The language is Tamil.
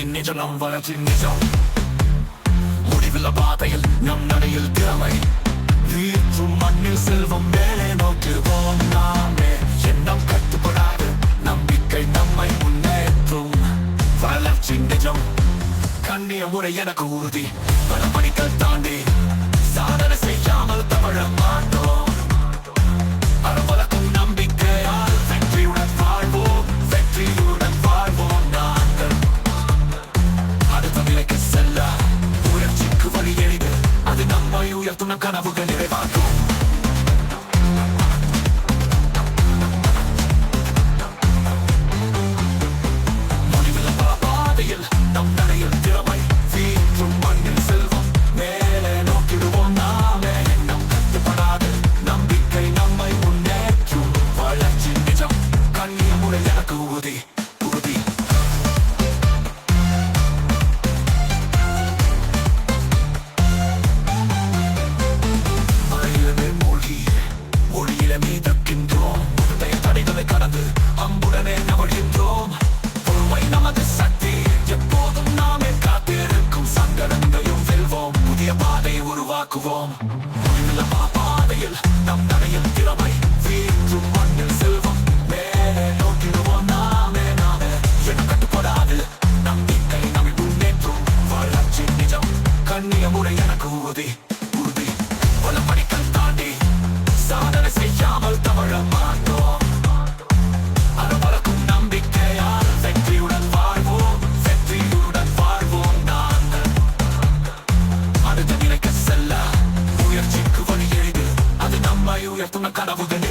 நிஜம் நம் வளர்ச்சி நிஜம் முடிவில் பாதையில் நம் நடையில் திறமை. வீற்றும் மண்ணில் செல்வம் மேலே நோக்குவோம் நாமே. எண்ணம் கட்டுப்படாது நம்பிக்கை நம்மை முன்னேற்றும். வளர்ச்சி நிஜம் கண்ணிய முறை எனக்கு உறுதி. பல படிக்கல் தாண்டி சாதனை செய்ய உயர்த்தும் நம் ஒளியிலே மீதக்கின்றோம். உடைய தடைகளை கடந்து அம்புடனே நவழ்கின்றோம் பொறுமை நமது சக்தி. எப்போதும் நாமே காத்திருக்கும் சங்கடங்களையும் வெல்வோம். புதிய பாதையை உருவாக்குவோம். முடிவில்லா பாதையில் நம் நடையில் திறமை Чекаю, як то на канаву де не